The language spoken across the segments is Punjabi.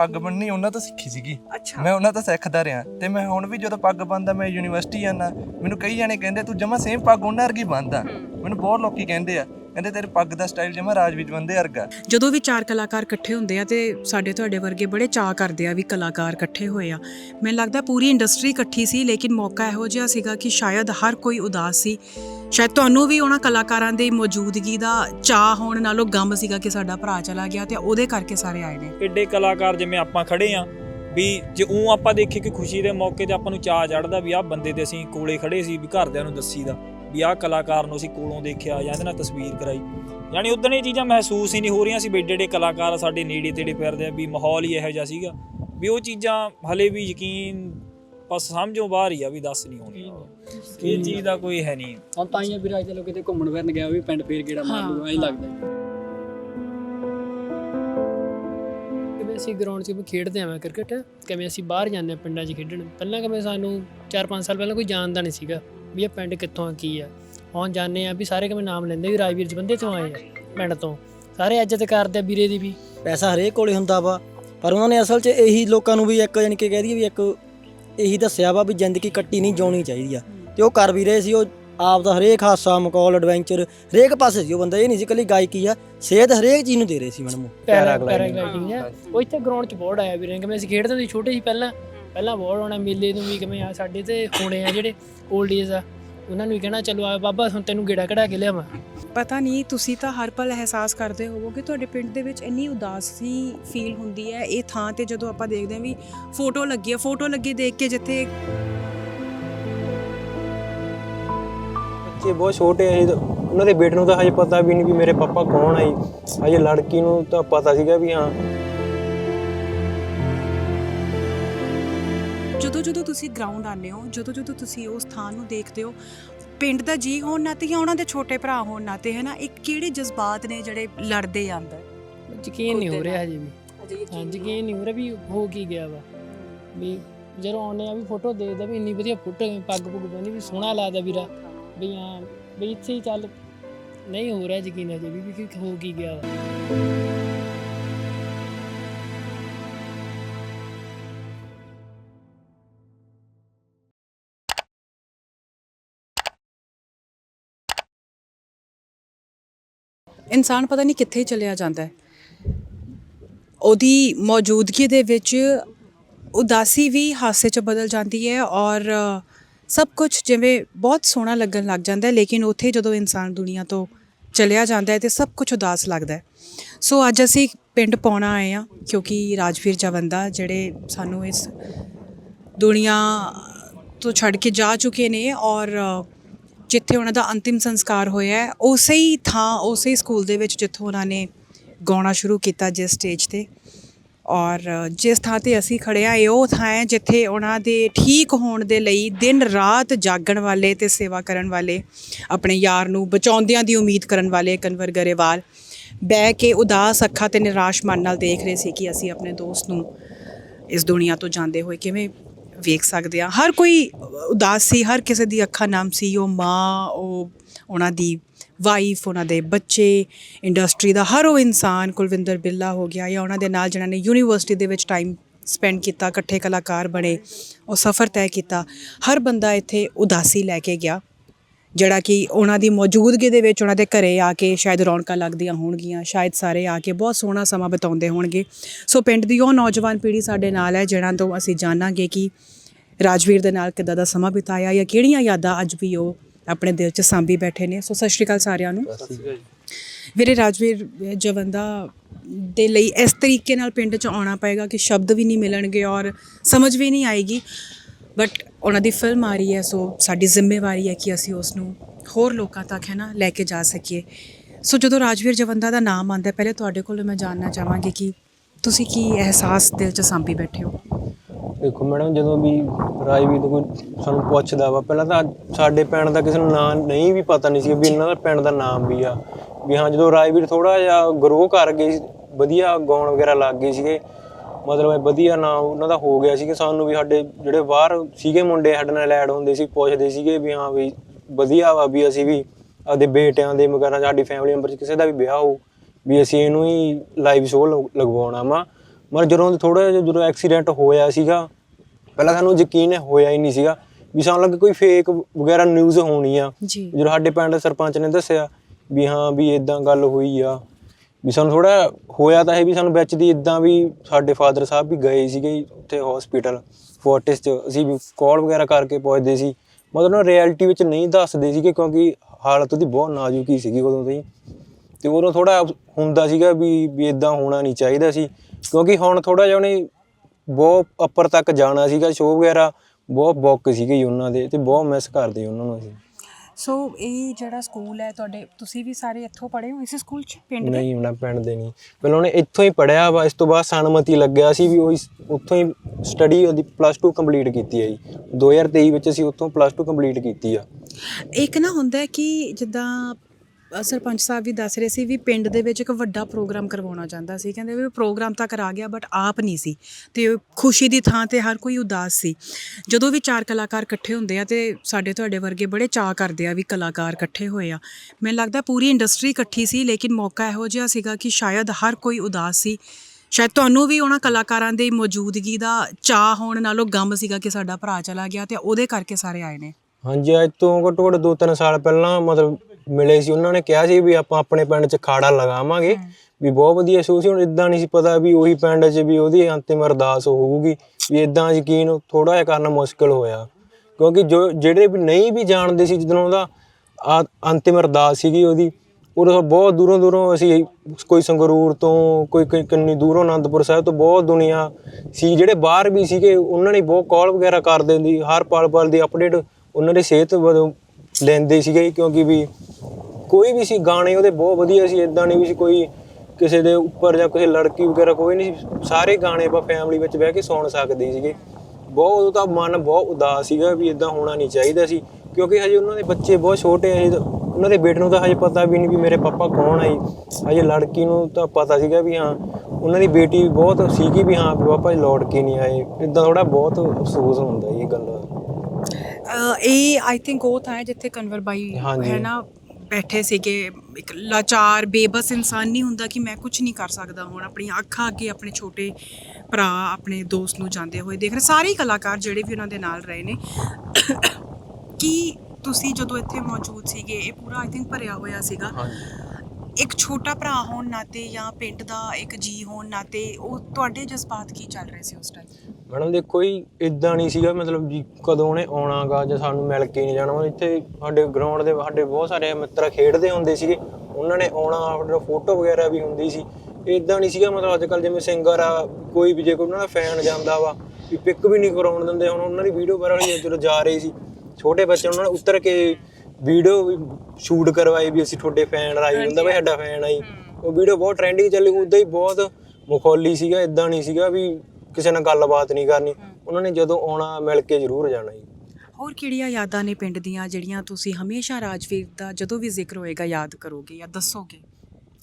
ਪੱਗ ਬੰਨਣੀ ਉਹਨਾਂ ਤੋਂ ਸਿੱਖੀ ਸੀਗੀ। ਅੱਛਾ। ਮੈਂ ਉਹਨਾਂ ਤੋਂ ਸਿੱਖਦਾ ਰਿਹਾ। ਤੇ ਮੈਂ ਹੁਣ ਵੀ ਜਦੋਂ ਪੱਗ ਬੰਨਦਾ ਮੈਂ ਯੂਨੀਵਰਸਿਟੀ ਜਾਂਦਾ ਮੈਨੂੰ ਕਈ ਜਾਣੇ ਕਹਿੰਦੇ ਤੂੰ ਜਮਾ ਸੇਮ ਪੱਗ ਉਹਨਾਂ ਵਰਗੀ ਬੰਨਦਾ ਮੈਨੂੰ ਬਹੁਤ ਲੋਕੀ ਕਹਿੰਦੇ ਆ ਕਹਿੰਦੇ ਤੇਰੇ ਪੱਗ ਦਾ ਸਟਾਈਲ ਜਮਾ ਰਾਜਵੀਰ ਬੰਦੇ ਵਰਗਾ। ਜਦੋਂ ਵੀ ਚਾਰ ਕਲਾਕਾਰ ਇਕੱਠੇ ਹੁੰਦੇ ਆ ਤੇ ਸਾਡੇ ਤੁਹਾਡੇ ਵਰਗੇ ਬੜੇ ਚਾਅ ਕਰਦੇ ਆ ਵੀ ਕਲਾਕਾਰ ਇਕੱਠੇ ਹੋਏ ਆ ਮੈਨੂੰ ਲੱਗਦਾ ਪੂਰੀ ਇੰਡਸਟਰੀ ਇਕੱਠੀ ਸੀ ਲੇਕਿਨ ਮੌਕਾ ਇਹੋ ਜਿਹਾ ਸੀਗਾ ਕਿ ਸ਼ਾਇਦ ਹਰ ਕੋਈ ਉਦਾਸ ਸੀ। ਸ਼ਾਇਦ ਤੁਹਾਨੂੰ ਵੀ ਉਹਨਾਂ ਕਲਾਕਾਰਾਂ ਦੀ ਮੌਜੂਦਗੀ ਦਾ ਚਾਅ ਹੋਣ ਨਾਲੋਂ ਗਮ ਸੀਗਾ ਕਿ ਸਾਡਾ ਭਰਾ ਚਲਾ ਗਿਆ ਤੇ ਉਹਦੇ ਕਰਕੇ ਸਾਰੇ ਆਏ ਨੇ। ਏਡੇ ਕਲਾਕਾਰ ਜਿਵੇਂ ਆਪਾਂ ਖੜੇ ਆ, ਵੀ ਜੇ ਉਹ ਆਪਾਂ ਦੇਖੇ ਕਿ ਖੁਸ਼ੀ ਦੇ ਮੌਕੇ ਤੇ ਆਪਾਂ ਨੂੰ ਚਾਹ ਚੜਦਾ ਵੀ ਆਹ ਬੰਦੇ ਤੇ ਅਸੀਂ ਕੋਲੇ ਖੜੇ ਸੀ ਵੀ ਘਰਦਿਆਂ ਨੂੰ ਦੱਸੀਦਾ ਵੀ ਆਹ ਕਲਾਕਾਰ ਨੂੰ ਅਸੀਂ ਕੋਲੋਂ ਦੇਖਿਆ ਜਾਂ ਇਹਦੇ ਨਾਲ ਤਸਵੀਰ ਕਰਾਈ। ਯਾਨੀ ਉਦੋਂ ਇਹ ਚੀਜ਼ਾਂ ਮਹਿਸੂਸ ਹੀ ਨਹੀਂ ਹੋ ਰਹੀਆਂ ਸੀ ਵੀ ਏਡੇ ਏਡੇ ਕਲਾਕਾਰ ਸਾਡੇ ਨੇੜੇ ਤੇੜੇ ਫਿਰਦੇ ਆ, ਵੀ ਮਾਹੌਲ ਹੀ ਇਹੋ ਜਿਹਾ ਸੀਗਾ। ਵੀ ਉਹ ਚੀਜ਼ਾਂ ਹਲੇ ਵੀ ਯਕੀਨ ਬਸ ਸਮਝੋ ਬਾਹਰ ਹੀ ਆ ਵੀ ਦੱਸ ਨਹੀਂ ਹੋਣੀ ਇਹ ਚੀਜ਼ ਦਾ ਕੋਈ ਹੈ ਨਹੀਂ। ਹੁਣ ਤਾਂ ਹੀ ਆ ਵੀਰ ਅੱਜ ਚਲੋ ਕਿਤੇ ਘੁੰਮਣ ਫਿਰਨ ਗਿਆ ਉਹ ਵੀ ਪਿੰਡ ਫੇਰ ਗੇੜਾ ਮਾਰ ਲੂਗਾ ਐਂ ਲੱਗਦਾ। ਕਿਵੇਂ ਅਸੀਂ ਗਰਾਊਂਡ 'ਚ ਵੀ ਖੇਡਦੇ ਆਵਾਂ ਕ੍ਰਿਕਟ ਕਿਵੇਂ ਅਸੀਂ ਬਾਹਰ ਜਾਂਦੇ ਹਾਂ ਪਿੰਡਾਂ 'ਚ ਖੇਡਣ? ਪਹਿਲਾਂ ਕਿਵੇਂ ਸਾਨੂੰ 4-5 ਸਾਲ ਪਹਿਲਾਂ ਕੋਈ ਜਾਣਦਾ ਨਹੀਂ ਸੀਗਾ ਵੀ ਇਹ ਪਿੰਡ ਕਿੱਥੋਂ ਆ ਕੀ ਆ। ਹੁਣ ਜਾਣਦੇ ਆ ਵੀ ਸਾਰੇ ਕਿਵੇਂ ਨਾਮ ਲੈਂਦੇ ਵੀ ਰਾਜਵੀਰ ਜਵੰਦੇ ਤੋਂ ਆਏ ਆ ਪਿੰਡ ਤੋਂ। ਸਾਰੇ ਇੱਜ਼ਤ ਕਰਦੇ ਆ ਵੀਰੇ ਦੀ ਵੀ। ਪੈਸਾ ਹਰੇਕ ਕੋਲੇ ਹੁੰਦਾ ਵਾ ਪਰ ਉਹਨਾਂ ਨੇ ਅਸਲ 'ਚ ਇਹੀ ਲੋਕਾਂ ਨੂੰ ਵੀ ਇੱਕ ਯਾਨੀ ਕਿ ਕਹਿ ਦਈਏ ਵੀ ਇੱਕ ਇਹੀ ਦੱਸਿਆ ਵਾ ਵੀ ਜ਼ਿੰਦਗੀ ਕੱਟੀ ਨਹੀਂ ਜਾਣੀ ਚਾਹੀਦੀ ਆ। ਤੇ ਉਹ ਕਰ ਵੀ ਰਹੇ ਸੀ ਉਹ ਆਪ ਦਾ ਹਰੇਕ ਹਾਸਾ ਮਕੌਲ ਐਡਵੈਂਚਰ ਹਰੇਕ ਪਾਸੇ ਸੀ ਉਹ ਬੰਦਾ। ਇਹ ਨਹੀਂ ਸੀ ਇਕੱਲੀ ਗਾਇਕੀ ਆ ਸਿਹਤ ਹਰੇਕ ਚੀਜ਼ ਨੂੰ ਦੇ ਰਹੇ ਸੀ ਮੈਡਮ ਉਹ। ਪੈਰਾ Paragliding। ਪੈਰਾਗਲਾਈਡਿੰਗ ਆ। ਉਹ ਇੱਥੇ ਗਰਾਊਂਡ 'ਚ ਬੋਰਡ ਆਇਆ ਵੀਰੇ। ਕਿਵੇਂ ਅਸੀਂ ਖੇਡਦੇ ਹੁੰਦੇ ਸੀ ਛੋਟੇ ਸੀ ਪਹਿਲਾਂ ਪਹਿਲਾਂ ਬੋਰਡ ਆਉਣਾ ਮੇਲੇ ਨੂੰ ਵੀ ਕਿਵੇਂ ਆ ਸਾਡੇ ਤੇ ਹੋਣੇ ਆ ਜਿਹੜੇ 올ਡ ਏਜ ਆ। ਉਹਨਾਂ ਨੂੰ ਕਹਿਣਾ ਚਲੋ ਆ ਬਾਬਾ ਹੁਣ ਤੈਨੂੰ ਗੇੜਾ ਕਢਾ ਕੇ ਲਿਆਵਾਂ। ਪਤਾ ਨਹੀਂ ਤੁਸੀਂ ਤਾਂ ਹਰ ਪਲ ਅਹਿਸਾਸ ਕਰਦੇ ਹੋਵੋਗੇ ਤੁਹਾਡੇ ਪਿੰਡ ਦੇ ਵਿੱਚ ਇੰਨੀ ਉਦਾਸੀ ਫੀਲ ਹੁੰਦੀ ਹੈ ਇਹ ਥਾਂ ਤੇ ਜਦੋਂ ਆਪਾਂ ਦੇਖਦੇ ਹਾਂ ਵੀ ਫੋਟੋ ਲੱਗੀ ਹੈ ਫੋਟੋ ਲੱਗੀ ਦੇਖ ਕੇ ਜਿੱਥੇ ਬੱਚੇ ਬਹੁਤ ਛੋਟੇ ਆ ਜੀ ਉਹਨਾਂ ਦੇ ਬੇਟੇ ਨੂੰ ਤਾਂ ਹਜੇ ਪਤਾ ਵੀ ਨਹੀਂ ਵੀ ਮੇਰੇ ਪਾਪਾ ਕੌਣ ਆ ਜੀ। ਹਜੇ ਲੜਕੀ ਨੂੰ ਤਾਂ ਪਤਾ ਸੀਗਾ ਵੀ ਹਾਂ। ਤੁਸੀਂ ਗਰਾਊਂਡ ਆਉਂਦੇ ਹੋ ਜਦੋਂ ਜਦੋਂ ਤੁਸੀਂ ਉਸ ਥਾਂ ਨੂੰ ਦੇਖਦੇ ਹੋ ਪਿੰਡ ਦਾ ਜੀ ਹੋਣ ਨਾਤੇ ਜਾਂ ਉਹਨਾਂ ਦੇ ਛੋਟੇ ਭਰਾ ਹੋਣ ਨਾਤੇ ਹੈ ਨਾ ਇੱਕ ਕਿਹੜੇ ਜਜ਼ਬਾਤ ਨੇ ਜਿਹੜੇ ਲੜਦੇ ਆ ਅੰਦਰ ਯਕੀਨ ਨਹੀਂ ਹੋ ਰਿਹਾ ਹਜੇ ਵੀ। ਹਾਂ ਯਕੀਨ ਨਹੀਂ ਹੋ ਰਿਹਾ ਵੀ ਹੋ ਕੀ ਗਿਆ ਵਾ। ਵੀ ਜਦੋਂ ਆਉਂਦੇ ਆ ਵੀ ਫੋਟੋ ਦੇਖਦੇ ਵੀ ਇੰਨੀ ਵਧੀਆ ਫੋਟੋ ਪੱਗ ਪੁੱਗ ਬੰਨੀ ਵੀ ਸੋਹਣਾ ਲੱਗਦਾ ਵੀਰਾ। ਵੀ ਹਾਂ ਵੀ ਇੱਥੇ ਹੀ ਚੱਲ। ਨਹੀਂ ਹੋ ਰਿਹਾ ਯਕੀਨ ਹਜੇ ਵੀ ਵੀ ਕੀ ਹੋ ਕੀ ਗਿਆ ਵਾ। ਇਨਸਾਨ ਪਤਾ ਨਹੀਂ ਕਿੱਥੇ ਚਲਿਆ ਜਾਂਦਾ ਹੈ। ਉਹਦੀ ਮੌਜੂਦਗੀ ਦੇ ਵਿੱਚ ਉਦਾਸੀ ਵੀ ਹਾਸੇ 'ਚ ਬਦਲ ਜਾਂਦੀ ਹੈ ਔਰ ਸਭ ਕੁਝ ਜਿਵੇਂ ਬਹੁਤ ਸੋਹਣਾ ਲੱਗਣ ਲੱਗ ਜਾਂਦਾ ਹੈ, ਲੇਕਿਨ ਉੱਥੇ ਜਦੋਂ ਇਨਸਾਨ ਦੁਨੀਆ ਤੋਂ ਚਲਿਆ ਜਾਂਦਾ ਹੈ ਤੇ ਸਭ ਕੁਝ ਉਦਾਸ ਲੱਗਦਾ ਹੈ। ਸੋ ਅੱਜ ਅਸੀਂ ਪਿੰਡ ਪਾਉਣਾ ਆਏ ਆ ਕਿਉਂਕਿ ਰਾਜਵੀਰ ਜਵੰਦਾ ਜਿਹੜੇ ਸਾਨੂੰ ਇਸ ਦੁਨੀਆ ਤੋਂ ਛੱਡ ਕੇ ਜਾ ਚੁੱਕੇ ਨੇ ਔਰ ਜਿੱਥੇ ਉਹਨਾਂ ਦਾ ਅੰਤਿਮ ਸੰਸਕਾਰ ਹੋਇਆ ਹੈ, ਉਸੇ ਹੀ ਥਾਂ, ਉਸੇ ਹੀ ਸਕੂਲ ਦੇ ਵਿੱਚ ਜਿੱਥੋਂ ਉਹਨਾਂ ਨੇ ਗਾਉਣਾ ਸ਼ੁਰੂ ਕੀਤਾ ਜਿਸ ਸਟੇਜ ਤੇ। ਔਰ ਜਿਸ ਥਾਂ ਤੇ ਅਸੀਂ ਖੜੇ ਆ ਇਹ ਉਹ ਥਾਂ ਹੈ ਜਿੱਥੇ ਉਹਨਾਂ ਦੇ ਠੀਕ ਹੋਣ ਦੇ ਲਈ ਦਿਨ ਰਾਤ ਜਾਗਣ ਵਾਲੇ ਤੇ ਸੇਵਾ ਕਰਨ ਵਾਲੇ, ਆਪਣੇ ਯਾਰ ਨੂੰ ਬਚਾਉਂਦਿਆਂ ਦੀ ਉਮੀਦ ਕਰਨ ਵਾਲੇ ਕਨਵਰ ਗਰੇਵਾਲ ਬਹਿ ਕੇ ਉਦਾਸ ਅੱਖਾਂ ਤੇ ਨਿਰਾਸ਼ ਮਨ ਨਾਲ ਦੇਖ ਰਹੇ ਸੀ ਕਿ ਅਸੀਂ ਆਪਣੇ ਦੋਸਤ ਨੂੰ ਇਸ ਦੁਨੀਆ ਤੋਂ ਜਾਂਦੇ ਹੋਏ ਕਿਵੇਂ ਵੇਖ ਸਕਦੇ ਆ। ਹਰ ਕੋਈ ਉਦਾਸ ਸੀ, ਹਰ ਕਿਸੇ ਦੀ ਅੱਖਾਂ ਨਮ ਸੀ। ਉਹ ਮਾਂ, ਉਹ ਉਹਨਾਂ ਦੀ ਵਾਈਫ ਉਹਨਾਂ ਦੇ ਬੱਚੇ ਇੰਡਸਟਰੀ ਦਾ ਹਰ ਉਹ ਇਨਸਾਨ ਕੁਲਵਿੰਦਰ ਬਿੱਲਾ ਹੋ ਗਿਆ ਜਾਂ ਉਹਨਾਂ ਦੇ ਨਾਲ ਜਿਹਨਾਂ ਨੇ ਯੂਨੀਵਰਸਿਟੀ ਦੇ ਵਿੱਚ ਟਾਈਮ ਸਪੈਂਡ ਕੀਤਾ, ਇਕੱਠੇ ਕਲਾਕਾਰ ਬਣੇ, ਉਹ ਸਫ਼ਰ ਤੈਅ ਕੀਤਾ। ਹਰ ਬੰਦਾ ਇੱਥੇ ਉਦਾਸੀ ਲੈ ਕੇ ਗਿਆ। ਜਿਹੜਾ ਕਿ ਉਹਨਾਂ ਦੀ ਮੌਜੂਦਗੀ ਦੇ ਵਿੱਚ ਉਹਨਾਂ ਦੇ ਘਰੇ ਆ ਕੇ ਸ਼ਾਇਦ ਰੌਣਕਾਂ ਲੱਗਦੀਆਂ ਹੋਣਗੀਆਂ ਸ਼ਾਇਦ ਸਾਰੇ ਆ ਕੇ ਬਹੁਤ ਸੋਹਣਾ ਸਮਾਂ ਬਿਤਾਉਂਦੇ ਹੋਣਗੇ। ਸੋ ਪਿੰਡ ਦੀ ਉਹ ਨੌਜਵਾਨ ਪੀੜ੍ਹੀ ਸਾਡੇ ਨਾਲ ਹੈ ਜਿਹਨਾਂ ਤੋਂ ਅਸੀਂ ਜਾਣਾਂਗੇ ਕਿ ਰਾਜਵੀਰ ਦੇ ਨਾਲ ਕਿੱਦਾਂ ਦਾ ਸਮਾਂ ਬਿਤਾਇਆ ਜਾਂ ਕਿਹੜੀਆਂ ਯਾਦਾਂ ਅੱਜ ਵੀ ਉਹ ਆਪਣੇ ਦਿਲ 'ਚ ਸਾਂਭੀ ਬੈਠੇ ਨੇ। ਸੋ ਸਤਿ ਸ਼੍ਰੀ ਅਕਾਲ ਸਾਰਿਆਂ ਨੂੰ। ਵੀਰੇ ਰਾਜਵੀਰ ਜਵੰਦਾ ਦੇ ਲਈ ਇਸ ਤਰੀਕੇ ਨਾਲ ਪਿੰਡ 'ਚ ਆਉਣਾ ਪਏਗਾ ਕਿ ਸ਼ਬਦ ਵੀ ਨਹੀਂ ਮਿਲਣਗੇ ਔਰ ਸਮਝ ਵੀ ਨਹੀਂ ਆਏਗੀ। ਬਟ ਉਹਨਾਂ ਦੀ ਫਿਲਮ ਆ ਰਹੀ ਹੈ ਸੋ ਸਾਡੀ ਜ਼ਿੰਮੇਵਾਰੀ ਹੈ ਕਿ ਅਸੀਂ ਉਸ ਨੂੰ ਹੋਰ ਲੋਕਾਂ ਤੱਕ, ਹੈ ਨਾ, ਲੈ ਕੇ ਜਾ ਸਕੀਏ। ਸੋ ਜਦੋਂ ਰਾਜਵੀਰ ਜਵੰਦਾ ਦਾ ਨਾਮ ਆਉਂਦਾ ਪਹਿਲੇ ਤੁਹਾਡੇ ਕੋਲੋਂ ਮੈਂ ਜਾਣਨਾ ਚਾਹਾਂਗੀ ਕਿ ਤੁਸੀਂ ਕੀ ਅਹਿਸਾਸ ਦਿਲ 'ਚ ਸਾਂਭੀ ਬੈਠੇ ਹੋ? ਦੇਖੋ ਮੈਡਮ, ਜਦੋਂ ਵੀ ਰਾਜਵੀਰ ਤੋਂ ਕੋਈ ਸਾਨੂੰ ਪੁੱਛਦਾ ਵਾ, ਪਹਿਲਾਂ ਤਾਂ ਸਾਡੇ ਪਿੰਡ ਦਾ ਕਿਸੇ ਨੂੰ ਨਾਂ ਨਹੀਂ ਵੀ ਪਤਾ ਨਹੀਂ ਸੀ ਵੀ ਇਹਨਾਂ ਦਾ ਪਿੰਡ ਦਾ ਨਾਮ ਵੀ ਆ। ਵੀ ਹਾਂ, ਜਦੋਂ ਰਾਜਵੀਰ ਥੋੜਾ ਜਿਹਾ ਗਰੋ ਕਰ ਗਏ ਵਧੀਆ ਗਾਉਣ ਵਗੈਰਾ ਲੱਗ ਗਏ ਸੀਗੇ ਮਤਲਬ ਇਹ ਵਧੀਆ ਨਾਮ ਉਹਨਾਂ ਦਾ ਹੋ ਗਿਆ ਸੀ ਕਿ ਸਾਨੂੰ ਵੀ ਸਾਡੇ ਜਿਹੜੇ ਬਾਹਰ ਸੀਗੇ ਮੁੰਡੇ ਸਾਡੇ ਨਾਲ ਐਡ ਹੁੰਦੇ ਸੀ ਪੁੱਛਦੇ ਸੀਗੇ ਵੀ ਹਾਂ ਵੀ ਵਧੀਆ ਵਾ ਵੀ ਅਸੀਂ ਵੀ ਆਪਦੇ ਬੇਟਿਆਂ ਦੇ ਵਗੈਰਾ ਸਾਡੀ ਫੈਮਿਲੀ ਮੈਂਬਰ ਚ ਕਿਸੇ ਦਾ ਵੀ ਵਿਆਹ ਹੋ ਵੀ ਅਸੀਂ ਇਹਨੂੰ ਹੀ ਲਾਈਵ ਸ਼ੋਅ ਲਗਵਾਉਣਾ ਵਾ। ਮਰ ਜਦੋਂ ਥੋੜਾ ਜਿਹਾ ਜਦੋਂ ਐਕਸੀਡੈਂਟ ਹੋਇਆ ਸੀਗਾ ਪਹਿਲਾਂ ਸਾਨੂੰ ਯਕੀਨ ਹੋਇਆ ਹੀ ਨਹੀਂ ਸੀਗਾ ਵੀ ਸਾਨੂੰ ਲੱਗਾ ਕੋਈ ਫੇਕ ਵਗੈਰਾ ਨਿਊਜ਼ ਹੋਣੀ ਆ। ਜਦੋਂ ਸਾਡੇ ਪਿੰਡ ਸਰਪੰਚ ਨੇ ਦੱਸਿਆ ਵੀ ਹਾਂ ਵੀ ਇਦਾਂ ਗੱਲ ਹੋਈ ਆ ਵੀ ਸਾਨੂੰ ਥੋੜਾ ਹੋਇਆ ਤਾਂ ਇਹ ਵੀ ਸਾਨੂੰ ਵਿੱਚ ਦੀ ਇਦਾਂ ਵੀ ਸਾਡੇ ਫਾਦਰ ਸਾਹਿਬ ਵੀ ਗਏ ਸੀਗੇ ਜੀ ਉੱਥੇ ਹਸਪੀਟਲ ਫੋਰਟਿਸ ਚ। ਅਸੀਂ ਵੀ ਕਾਲ ਵਗੈਰਾ ਕਰਕੇ ਪਹੁੰਚਦੇ ਸੀ। ਮਤਲਬ ਨਾ ਰਿਐਲਿਟੀ ਵਿੱਚ ਨਹੀਂ ਦੱਸਦੇ ਸੀਗੇ ਕਿਉਂਕਿ ਹਾਲਤ ਉਹਦੀ ਬਹੁਤ ਨਾਜ਼ੁਕ ਹੀ ਸੀਗੀ ਉਦੋਂ ਤੋਂ ਹੀ। ਤੇ ਉਦੋਂ ਥੋੜਾ ਹੁੰਦਾ ਸੀਗਾ ਵੀ ਵੀ ਇਦਾਂ ਹੋਣਾ ਨਹੀਂ ਚਾਹੀਦਾ ਸੀ। ਕਿਉਂਕਿ ਹੁਣ ਥੋੜਾ ਜਿਹਾ ਉਹਨੇ ਬਹੁਤ ਉੱਪਰ ਤੱਕ ਜਾਣਾ ਸੀਗਾ। ਸ਼ੋਅ ਵਗੈਰਾ ਬਹੁਤ ਬੁੱਕ ਸੀਗੇ ਜੀ ਉਹਨਾਂ ਦੇ ਤੇ ਬਹੁਤ ਮਿਸ ਕਰਦੇ ਉਹਨਾਂ ਨੂੰ ਅਸੀਂ। ਸੋ ਇਹ ਜਿਹੜਾ ਸਕੂਲ ਹੈ ਤੁਹਾਡੇ ਤੁਸੀਂ ਵੀ ਸਾਰੇ ਇੱਥੋਂ ਪੜ੍ਹੇ ਹੋ ਇਸੇ ਸਕੂਲ 'ਚ ਪਿੰਡ ਦੇ? ਨਹੀਂ ਉਹਨਾਂ ਪਿੰਡ ਦੇ ਨਹੀਂ। ਪਹਿਲਾਂ ਉਹਨੇ ਇੱਥੋਂ ਹੀ ਪੜਿਆ ਵਾ ਇਸ ਤੋਂ ਬਾਅਦ ਸਨਮਤੀ ਲੱਗਿਆ ਸੀ ਵੀ ਉਹ ਉੱਥੋਂ ਹੀ ਸਟੱਡੀ ਉਹਦੀ ਪਲੱਸ 2 ਕੰਪਲੀਟ ਕੀਤੀ ਹੈ ਜੀ। 2023 ਵਿੱਚ ਅਸੀਂ ਉੱਥੋਂ ਪਲੱਸ 2 ਕੰਪਲੀਟ ਕੀਤੀ ਆ। ਇੱਕ ਨਾ ਹੁੰਦਾ ਕਿ ਜਿੱਦਾਂ ਸਰਪੰਚ ਸਾਹਿਬ ਵੀ ਦੱਸ ਰਹੇ ਸੀ ਵੀ ਪਿੰਡ ਦੇ ਵਿੱਚ ਇੱਕ ਵੱਡਾ ਪ੍ਰੋਗਰਾਮ ਕਰਵਾਉਣਾ ਚਾਹੁੰਦਾ ਸੀ। ਕਹਿੰਦੇ ਵੀ ਪ੍ਰੋਗਰਾਮ ਤਾਂ ਕਰਾ ਗਿਆ ਬਟ ਆਪ ਨਹੀਂ ਸੀ। ਤੇ ਖੁਸ਼ੀ ਦੀ ਥਾਂ ਤੇ ਹਰ ਕੋਈ ਉਦਾਸ ਸੀ। ਜਦੋਂ ਵੀ ਚਾਰ ਕਲਾਕਾਰ ਇਕੱਠੇ ਹੁੰਦੇ ਆ ਤੇ ਸਾਡੇ ਤੁਹਾਡੇ ਵਰਗੇ ਬੜੇ ਚਾਅ ਕਰਦੇ ਆ ਵੀ ਕਲਾਕਾਰ ਇਕੱਠੇ ਹੋਏ ਆ। ਮੈਨੂੰ ਲੱਗਦਾ ਪੂਰੀ ਇੰਡਸਟਰੀ ਇਕੱਠੀ ਸੀ, ਲੇਕਿਨ ਮੌਕਾ ਇਹੋ ਜਿਹਾ ਸੀਗਾ ਕਿ ਸ਼ਾਇਦ ਹਰ ਕੋਈ ਉਦਾਸ ਸੀ। ਸ਼ਾਇਦ ਤੁਹਾਨੂੰ ਵੀ ਉਹਨਾਂ ਕਲਾਕਾਰਾਂ ਦੀ ਮੌਜੂਦਗੀ ਦਾ ਚਾਅ ਹੋਣ ਨਾਲੋਂ ਗਮ ਸੀਗਾ ਕਿ ਸਾਡਾ ਭਰਾ ਚਲਾ ਗਿਆ ਤੇ ਉਹਦੇ ਕਰਕੇ ਸਾਰੇ ਆਏ ਨੇ। ਹਾਂਜੀ, ਅੱਜ ਤੋਂ ਘੱਟੋ ਘੱਟ 2-3 ਸਾਲ ਪਹਿਲਾਂ ਮਤਲਬ ਮਿਲੇ ਸੀ ਉਹਨਾਂ ਨੇ ਕਿਹਾ ਸੀ ਵੀ ਆਪਾਂ ਆਪਣੇ ਪਿੰਡ 'ਚ ਖਾੜਾ ਲਗਾਵਾਂਗੇ ਵੀ ਬਹੁਤ ਵਧੀਆ ਸ਼ੋਅ ਸੀ ਹੁਣ ਇਦਾਂ ਨਹੀਂ ਸੀ ਪਤਾ ਵੀ ਉਹੀ ਪਿੰਡ 'ਚ ਵੀ ਉਹਦੀ ਅੰਤਿਮ ਅਰਦਾਸ ਹੋਊਗੀ ਵੀ ਇਦਾਂ ਯਕੀਨ ਥੋੜਾ ਜਿਹਾ ਕਰਨਾ ਮੁਸ਼ਕਲ ਹੋਇਆ। ਕਿਉਂਕਿ ਜੋ ਜਿਹੜੇ ਵੀ ਨਹੀਂ ਵੀ ਜਾਣਦੇ ਸੀ ਜਦੋਂ ਉਹਦਾ ਆ- ਅੰਤਿਮ ਅਰਦਾਸ ਸੀਗੀ ਉਹਦੀ ਉਦੋਂ ਬਹੁਤ ਦੂਰੋਂ ਦੂਰੋਂ ਅਸੀਂ ਕੋਈ ਸੰਗਰੂਰ ਤੋਂ ਕੋਈ ਕਿੰਨੀ ਦੂਰੋਂ ਆਨੰਦਪੁਰ ਸਾਹਿਬ ਤੋਂ ਬਹੁਤ ਦੁਨੀਆ ਸੀ ਜਿਹੜੇ ਬਾਹਰ ਵੀ ਸੀਗੇ ਉਹਨਾਂ ਨੇ ਬਹੁਤ ਕਾਲ ਵਗੈਰਾ ਕਰਦੇ ਹੁੰਦੀ ਹਰ ਪਲ ਪਲ ਦੀ ਅਪਡੇਟ ਉਹਨਾਂ ਦੀ ਸਿਹਤ ਲੈਂਦੇ ਸੀਗੇ ਕਿਉਂਕਿ ਵੀ ਕੋਈ ਵੀ ਸੀ, ਗਾਣੇ ਉਹਦੇ ਬਹੁਤ ਵਧੀਆ ਸੀ ਇਦਾਂ ਨਹੀਂ ਵੀ ਸੀ ਕੋਈ ਕਿਸੇ ਦੇ ਉੱਪਰ ਜਾਂ ਕਿਸੇ ਲੜਕੀ ਵਗੈਰਾ ਕੋਈ ਨਹੀਂ ਸੀ। ਸਾਰੇ ਗਾਣੇ ਆਪਾਂ ਫੈਮਿਲੀ ਵਿੱਚ ਬਹਿ ਕੇ ਸੁਣ ਸਕਦੇ ਸੀਗੇ। ਬਹੁਤ ਉਦੋਂ ਤਾਂ ਮਨ ਬਹੁਤ ਉਦਾਸ ਸੀਗਾ ਵੀ ਇਦਾਂ ਹੋਣਾ ਨਹੀਂ ਚਾਹੀਦਾ ਸੀ, ਕਿਉਂਕਿ ਹਜੇ ਉਹਨਾਂ ਦੇ ਬੱਚੇ ਬਹੁਤ ਛੋਟੇ ਆ, ਹਜੇ ਤਾਂ ਉਹਨਾਂ ਦੇ ਬੇਟੇ ਨੂੰ ਤਾਂ ਹਜੇ ਪਤਾ ਵੀ ਨਹੀਂ ਵੀ ਮੇਰੇ ਪਾਪਾ ਕੌਣ ਆ ਜੀ। ਹਜੇ ਲੜਕੀ ਨੂੰ ਤਾਂ ਪਤਾ ਸੀਗਾ ਵੀ ਹਾਂ, ਉਹਨਾਂ ਦੀ ਬੇਟੀ ਬਹੁਤ ਸੀਗੀ ਵੀ ਹਾਂ, ਵੀ ਪਾਪਾ ਜੀ ਲੌਟ ਕੇ ਨਹੀਂ ਆਏ। ਇਦਾਂ ਥੋੜਾ ਬਹੁਤ ਅਫਸੋਸ ਹੁੰਦਾ ਜੀ ਇਹ ਗੱਲ ਦਾ। ਇਹ ਆਈ ਥਿੰਕ ਉਹ ਥਾਂ ਹੈ ਜਿੱਥੇ ਕਨਵਰ ਬਾਈ ਹਾਂਜੀ। ਹੈ ਨਾ ਬੈਠੇ ਸੀਗੇ। ਇੱਕ ਲਾਚਾਰ ਬੇਬਸ ਇਨਸਾਨ ਨਹੀਂ ਹੁੰਦਾ ਕਿ ਮੈਂ ਕੁਝ ਨਹੀਂ ਕਰ ਸਕਦਾ ਹੁਣ। ਆਪਣੀਆਂ ਅੱਖਾਂ ਅੱਗੇ ਆਪਣੇ ਛੋਟੇ ਭਰਾ ਆਪਣੇ ਦੋਸਤ ਨੂੰ ਜਾਂਦੇ ਹੋਏ ਦੇਖ ਰਹੇ। ਸਾਰੇ ਹੀ ਕਲਾਕਾਰ ਜਿਹੜੇ ਵੀ ਉਹਨਾਂ ਦੇ ਨਾਲ ਰਹੇ ਨੇ। ਕੀ ਤੁਸੀਂ ਜਦੋਂ ਇੱਥੇ ਮੌਜੂਦ ਸੀਗੇ ਇਹ ਪੂਰਾ ਆਈ ਥਿੰਕ ਭਰਿਆ ਹੋਇਆ ਸੀਗਾ। ਇੱਕ ਛੋਟਾ ਭਰਾ ਹੋਣ ਨਾਤੇ ਜਾਂ ਪਿੰਡ ਦਾ ਇੱਕ ਜੀ ਹੋਣ ਨਾਤੇ ਉਹ ਤੁਹਾਡੇ ਜਜ਼ਬਾਤ ਕੀ ਚੱਲ ਰਹੇ ਸੀ ਉਸ ਟਾਈਮ ਮੈਡਮ, ਦੇਖੋ ਜੀ ਇਦਾਂ ਨਹੀਂ ਸੀਗਾ, ਮਤਲਬ ਜੀ, ਕਦੋਂ ਉਹਨੇ ਆਉਣਾਗਾ ਜਾਂ ਸਾਨੂੰ ਮਿਲ ਕੇ ਨਹੀਂ ਜਾਣਾ। ਇੱਥੇ ਸਾਡੇ ਗਰਾਊਂਡ ਦੇ, ਸਾਡੇ ਬਹੁਤ ਸਾਰੇ ਮਿੱਤਰ ਖੇਡਦੇ ਹੁੰਦੇ ਸੀਗੇ। ਉਹਨਾਂ ਨੇ ਆਉਣਾ, ਆਪਣੇ ਫੋਟੋ ਵਗੈਰਾ ਵੀ ਹੁੰਦੀ ਸੀ। ਇਦਾਂ ਨਹੀਂ ਸੀਗਾ, ਮਤਲਬ ਅੱਜ ਕੱਲ ਜਿਵੇਂ ਸਿੰਗਰ ਆ, ਕੋਈ ਵੀ ਜੇ ਕੋਈ ਉਹਨਾਂ ਦਾ ਫੈਨ ਜਾਂਦਾ ਵਾ, ਵੀ ਪਿਕ ਵੀ ਨਹੀਂ ਕਰਾਉਣ ਦਿੰਦੇ। ਹੁਣ ਉਹਨਾਂ ਦੀ ਵੀਡੀਓ ਵਾਇਰਲ ਹੋਈ ਜਦੋਂ ਜਾ ਰਹੀ ਸੀ। ਛੋਟੇ ਬੱਚੇ, ਉਹਨਾਂ ਨੇ ਉਤਰ ਕੇ ਵੀਡੀਓ ਵੀ ਸ਼ੂਟ ਕਰਵਾਈ ਵੀ ਅਸੀਂ ਤੁਹਾਡੇ ਫੈਨ ਰਾਈ ਹੁੰਦਾ ਵੀ ਸਾਡਾ ਫੈਨ ਆਈ ਉਹ ਵੀਡੀਓ ਬਹੁਤ ਟ੍ਰੈਂਡਿੰਗ ਚੱਲੀ ਉਦਾਂ ਹੀ ਬਹੁਤ ਮਖੌਲੀ ਸੀਗਾ ਇਦਾਂ ਨਹੀਂ ਸੀਗਾ ਵੀ ਕਿਸੇ ਨਾਲ ਗੱਲਬਾਤ ਨਹੀਂ ਕਰਨੀ। ਉਹਨਾਂ ਨੇ ਜਦੋਂ ਆਉਣਾ ਮਿਲ ਕੇ ਜ਼ਰੂਰ ਜਾਣਾ ਜੀ। ਹੋਰ ਕਿਹੜੀਆਂ ਯਾਦਾਂ ਨੇ ਪਿੰਡ ਦੀਆਂ ਜਿਹੜੀਆਂ ਤੁਸੀਂ ਹਮੇਸ਼ਾ ਰਾਜਵੀਰ ਦਾ ਜਦੋਂ ਵੀ ਜ਼ਿਕਰ ਹੋਏਗਾ ਯਾਦ ਕਰੋਗੇ ਜਾਂ ਦੱਸੋਗੇ?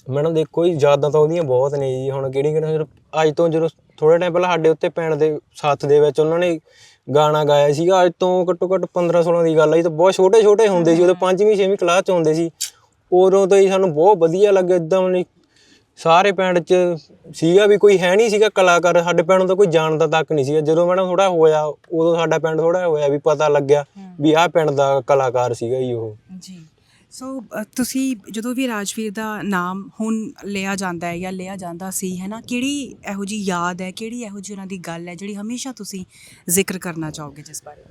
ਮੈਡਮ ਦੇਖੋ ਜੀ ਯਾਦਾਂ ਤਾਂ ਉਹਦੀਆਂ ਬਹੁਤ ਨੇ ਜੀ। ਹੁਣ ਕਿਹੜੀ ਕਿਹੜੀ ਅੱਜ ਤੋਂ ਜਦੋਂ ਥੋੜੇ ਟਾਈਮ ਪਹਿਲਾਂ ਸਾਡੇ ਉੱਤੇ ਪਿੰਡ ਦੇ ਸਾਥ ਦੇ ਵਿੱਚ ਉਹਨਾਂ ਨੇ ਗਾਣਾ ਗਾਇਆ ਸੀਗਾ ਅੱਜ ਤੋਂ ਘੱਟੋ ਘੱਟ 15 16 ਦੀ ਗੱਲ ਆ ਜੀ ਤਾਂ ਬਹੁਤ ਛੋਟੇ ਛੋਟੇ ਹੁੰਦੇ ਸੀ ਉਦੋਂ ਪੰਜਵੀਂ ਛੇਵੀਂ ਕਲਾਸ ਚ ਹੁੰਦੇ ਸੀ। ਉਦੋਂ ਤੋਂ ਹੀ ਸਾਨੂੰ ਬਹੁਤ ਵਧੀਆ ਲੱਗਿਆ ਇਦਾਂ ਨਹੀਂ ਸਾਰੇ ਪਿੰਡ ਚ ਸੀਗਾ ਵੀ ਕੋਈ ਹੈ ਨਹੀਂ ਸੀਗਾ ਕਲਾਕਾਰ ਸਾਡੇ ਪਿੰਡ ਤੋਂ ਕੋਈ ਜਾਣਦਾ ਤੱਕ ਨਹੀਂ ਸੀਗਾ। ਜਦੋਂ ਮੈਡਮ ਥੋੜਾ ਹੋਇਆ ਉਦੋਂ ਸਾਡਾ ਪਿੰਡ ਥੋੜਾ ਹੋਇਆ ਵੀ ਪਤਾ ਲੱਗਿਆ ਵੀ ਆਹ ਪਿੰਡ ਦਾ ਕਲਾਕਾਰ ਸੀਗਾ ਜੀ ਉਹ। ਜੀ। ਸੋ ਤੁਸੀਂ ਜਦੋਂ ਵੀ ਰਾਜਵੀਰ ਦਾ ਨਾਮ ਹੁਣ ਲਿਆ ਜਾਂਦਾ ਹੈ ਜਾਂ ਲਿਆ ਜਾਂਦਾ ਸੀ ਹੈ ਨਾ ਕਿਹੜੀ ਇਹੋ ਜੀ ਯਾਦ ਹੈ ਕਿਹੜੀ ਇਹੋ ਜੀ ਉਹਨਾਂ ਦੀ ਗੱਲ ਹੈ ਜਿਹੜੀ ਹਮੇਸ਼ਾ ਤੁਸੀਂ ਜ਼ਿਕਰ ਕਰਨਾ ਚਾਹੋਗੇ ਜਿਸ ਬਾਰੇ?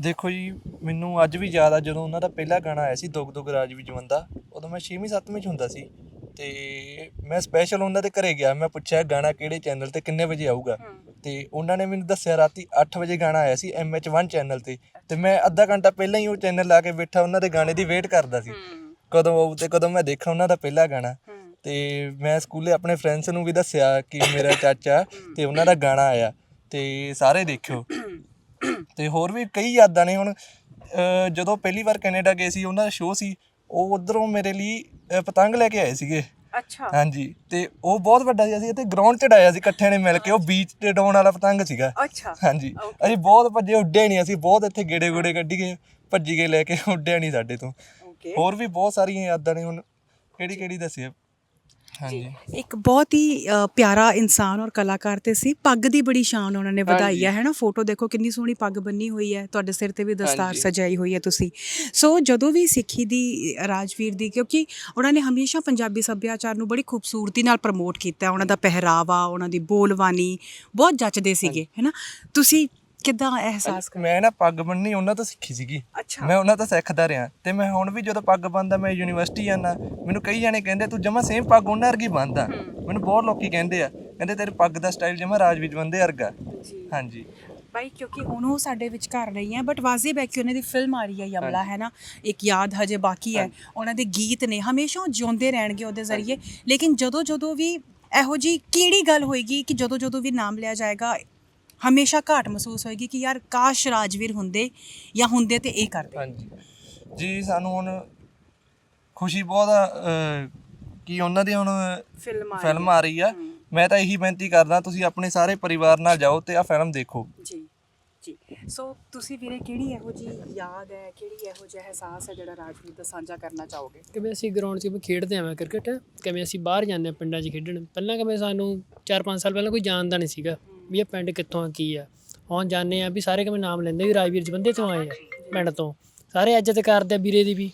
ਦੇਖੋ ਜੀ ਮੈਨੂੰ ਅੱਜ ਵੀ ਯਾਦ ਆ ਜਦੋਂ ਉਹਨਾਂ ਦਾ ਪਹਿਲਾ ਗਾਣਾ ਆਇਆ ਸੀ ਦੁੱਗ ਦੁੱਗ ਰਾਜ ਵੀ ਜਵੰਦਾ ਉਦੋਂ ਮੈਂ 6ਵੀਂ 7ਵੀਂ ਚ ਹੁੰਦਾ ਸੀ ਤੇ ਮੈਂ ਸਪੈਸ਼ਲ ਉਹਨਾਂ ਦੇ ਘਰੇ ਗਿਆ ਮੈਂ ਪੁੱਛਿਆ ਗਾਣਾ ਕਿਹੜੇ ਚੈਨਲ ਤੇ ਕਿੰਨੇ ਵਜੇ ਆਊਗਾ? ਤੇ ਉਹਨਾਂ ਨੇ ਮੈਨੂੰ ਦੱਸਿਆ ਰਾਤੀ 8 ਵਜੇ ਗਾਣਾ ਆਇਆ ਸੀ MH1 ਚੈਨਲ ਤੇ ਤੇ ਮੈਂ ਅੱਧਾ ਘੰਟਾ ਪਹਿਲਾਂ ਹੀ ਉਹ ਚੈਨਲ ਲਾ ਕੇ ਬੈਠਾ ਉਹਨਾਂ ਦੇ ਗਾਣੇ ਦੀ ਵੇਟ ਕਰਦਾ ਸੀ। ਕਦੋਂ ਆਊ ਤੇ ਕਦੋਂ ਮੈਂ ਦੇਖਾਂ ਉਹਨਾਂ ਦਾ ਪਹਿਲਾ ਗਾਣਾ। ਤੇ ਮੈਂ ਸਕੂਲੇ ਆਪਣੇ ਫਰੈਂਡਸ ਨੂੰ ਵੀ ਦੱਸਿਆ ਕਿ ਮੇਰਾ ਚਾਚਾ ਤੇ ਉਹਨਾਂ ਦਾ ਗਾਣਾ ਆਇਆ ਤੇ ਸਾਰੇ ਦੇਖਿਓ। ਤੇ ਹੋਰ ਵੀ ਕਈ ਯਾਦਾਂ ਨੇ ਹੁਣ ਜਦੋਂ ਪਹਿਲੀ ਵਾਰ ਕੈਨੇਡਾ ਗਏ ਸੀ ਉਹਨਾਂ ਦਾ ਸ਼ੋਅ ਸੀ ਉਹ ਉਧਰੋਂ ਮੇਰੇ ਲਈ ਪਤੰਗ ਲੈ ਕੇ ਆਏ ਸੀਗੇ। ਅੱਛਾ। ਹਾਂਜੀ ਤੇ ਉਹ ਬਹੁਤ ਵੱਡਾ ਸੀ ਅਸੀਂ ਇੱਥੇ ਗਰਾਊਂਡ 'ਚ ਡਾਇਆ ਸੀ ਇਕੱਠਿਆਂ ਨੇ ਮਿਲ ਕੇ ਉਹ ਬੀਚ ਤੇ ਡਾਉਣ ਵਾਲਾ ਪਤੰਗ ਸੀਗਾ। ਅੱਛਾ। ਹਾਂਜੀ ਅਸੀਂ ਬਹੁਤ ਭੱਜੇ ਉੱਡੇ ਨਹੀਂ ਅਸੀਂ ਬਹੁਤ ਇੱਥੇ ਗੇੜੇ ਗੋੜੇ ਕੱਢੀ ਗਏ ਭੱਜੀ ਗਏ ਲੈ ਕੇ ਉੱਡਿਆ ਨਹੀਂ ਸਾਡੇ ਤੋਂ। ਹੋਰ ਵੀ ਬਹੁਤ ਸਾਰੀਆਂ ਯਾਦਾਂ ਨੇ ਹੁਣ ਕਿਹੜੀ ਕਿਹੜੀ ਦੱਸਿਆ ਹਾਂਜੀ। ਇੱਕ ਬਹੁਤ ਹੀ ਅ, ਪਿਆਰਾ ਇਨਸਾਨ ਔਰ ਕਲਾਕਾਰ ਤੇ ਸੀ। ਪੱਗ ਦੀ ਬੜੀ ਸ਼ਾਨ ਉਹਨਾਂ ਨੇ ਵਧਾਈ ਹੈ ਹੈ ਨਾ ਫੋਟੋ ਦੇਖੋ ਕਿੰਨੀ ਸੋਹਣੀ ਪੱਗ ਬੰਨੀ ਹੋਈ ਹੈ। ਤੁਹਾਡੇ ਸਿਰ ਤੇ ਵੀ ਦਸਤਾਰ ਹਾਂਜੀ। ਸਜਾਈ ਹੋਈ ਹੈ ਤੁਸੀਂ। ਸੋ ਜਦੋਂ ਵੀ ਸਿੱਖੀ ਦੀ ਰਾਜਵੀਰ ਦੀ ਕਿਉਂਕਿ ਉਹਨਾਂ ਨੇ ਹਮੇਸ਼ਾ ਪੰਜਾਬੀ ਸੱਭਿਆਚਾਰ ਨੂੰ ਬੜੀ ਖੂਬਸੂਰਤੀ ਨਾਲ ਪ੍ਰਮੋਟ ਕੀਤਾ। ਉਹਨਾਂ ਦਾ ਪਹਿਰਾਵਾ ਉਹਨਾਂ ਦੀ ਬੋਲਬਾਣੀ ਬਹੁਤ ਜੱਚਦੇ ਸੀਗੇ ਹੈ ਨਾ ਤੁਸੀਂ ਕਿਦਾਂ ਅਹਿਸਾਸ ਕਰ ਮੈਂ ਨਾ ਪੱਗ ਬੰਨਣੀ ਉਹਨਾਂ ਤੋਂ ਸਿੱਖੀ ਸੀਗੀ। ਮੈਂ ਉਹਨਾਂ ਤੋਂ ਸਿੱਖਦਾ ਰਿਹਾ। ਤੇ ਮੈਂ ਹੁਣ ਵੀ ਜਦੋਂ ਪੱਗ ਬੰਨਦਾ ਮੈਂ ਯੂਨੀਵਰਸਿਟੀ ਜਾਂਦਾ ਮੈਨੂੰ ਕਈ ਜਾਣੇ ਕਹਿੰਦੇ ਤੂੰ ਜਮਾ ਸੇਮ ਪੱਗ ਉਹਨਾਂ ਵਰਗੀ ਬੰਨਦਾ ਮੈਨੂੰ ਬਹੁਤ ਲੋਕੀ ਕਹਿੰਦੇ ਆ ਕਹਿੰਦੇ ਤੇਰੇ ਪੱਗ ਦਾ ਸਟਾਈਲ ਜਮਾ ਰਾਜਵੀਰ ਬੰਦੇ ਵਰਗਾ। ਹਾਂਜੀ। ਭਾਈ ਕਿਉਂਕਿ ਹੁਣ ਉਹ ਸਾਡੇ ਵਿੱਚ ਘਰ ਨਹੀਂ ਹੈ ਬਟ ਵਾਜ਼ਿਬ ਹੈ ਕਿ ਉਹਨਾਂ ਦੀ ਫਿਲਮ ਆ ਰਹੀ ਹੈ ਯਮਲਾ ਹੈ ਨਾ? ਇੱਕ ਯਾਦ ਹਜੇ ਬਾਕੀ ਹੈ। ਉਹਨਾਂ ਦੇ ਗੀਤ ਨੇ ਹਮੇਸ਼ਾ ਉਹ ਜਿਉਂਦੇ ਰਹਿਣਗੇ ਉਹਦੇ ਜ਼ਰੀਏ। ਲੇਕਿਨ ਜਦੋਂ ਜਦੋਂ ਵੀ ਇਹੋ ਜੀ ਕਿਹੜੀ ਗੱਲ ਹੋਏਗੀ ਕਿ ਜਦੋਂ ਜਦੋਂ ਵੀ ਨਾਮ ਲਿਆ ਜਾਏਗਾ ਹਮੇਸ਼ਾ ਘਾਟ ਮਹਿਸੂਸ ਹੋਏਗੀ ਕਿ ਯਾਰ ਕਾਸ਼ ਰਾਜਵੀਰ ਹੁੰਦੇ ਜਾਂ ਹੁੰਦੇ ਤੇ ਇਹ ਕਰਦੇ। ਹਾਂਜੀ। ਜੀ ਸਾਨੂੰ ਹੁਣ ਖੁਸ਼ੀ ਬਹੁਤ ਆ ਕਿ ਉਹਨਾਂ ਦੀ ਹੁਣ ਫਿਲਮ ਆ ਆ ਰਹੀ ਆ। ਮੈਂ ਤਾਂ ਇਹੀ ਬੇਨਤੀ ਕਰਦਾ ਤੁਸੀਂ ਆਪਣੇ ਸਾਰੇ ਪਰਿਵਾਰ ਨਾਲ ਜਾਓ ਤੇ ਆ ਫਿਲਮ ਦੇਖੋ। ਜੀ ਜੀ। ਸੋ ਤੁਸੀਂ ਵੀਰੇ ਕਿਹੜੀ ਇਹੋ ਜੀ ਯਾਦ ਹੈ ਕਿਹੜੀ ਇਹੋ ਜਿਹਾ ਅਹਿਸਾਸ ਹੈ ਜਿਹੜਾ ਰਾਜਵੀਰ ਦਾ ਸਾਂਝਾ ਕਰਨਾ ਚਾਹੋਗੇ? ਕਿਵੇਂ ਅਸੀਂ ਗਰਾਊਂਡ 'ਚ ਖੇਡਦੇ ਆਵਾਂ ਕ੍ਰਿਕਟ ਕਿਵੇਂ ਅਸੀਂ ਬਾਹਰ ਜਾਂਦੇ ਹਾਂ ਪਿੰਡਾਂ 'ਚ ਖੇਡਣ? ਪਹਿਲਾਂ ਕਿਵੇਂ ਸਾਨੂੰ 4-5 ਸਾਲ ਪਹਿਲਾਂ ਕੋਈ ਜਾਣਦਾ ਨਹੀਂ ਸੀਗਾ। ਵੀ ਇਹ ਪਿੰਡ ਕਿੱਥੋਂ ਆ ਕੀ ਆ। ਹੁਣ ਜਾਣਦੇ ਆ ਵੀ ਸਾਰੇ ਕਿਵੇਂ ਨਾਮ ਲੈਂਦੇ ਵੀ ਰਾਜਵੀਰ ਜਵੰਦੇ ਤੋਂ ਆਏ ਆ ਪਿੰਡ ਤੋਂ। ਸਾਰੇ ਇੱਜ਼ਤ ਕਰਦੇ ਆ ਵੀਰੇ ਦੀ ਵੀ।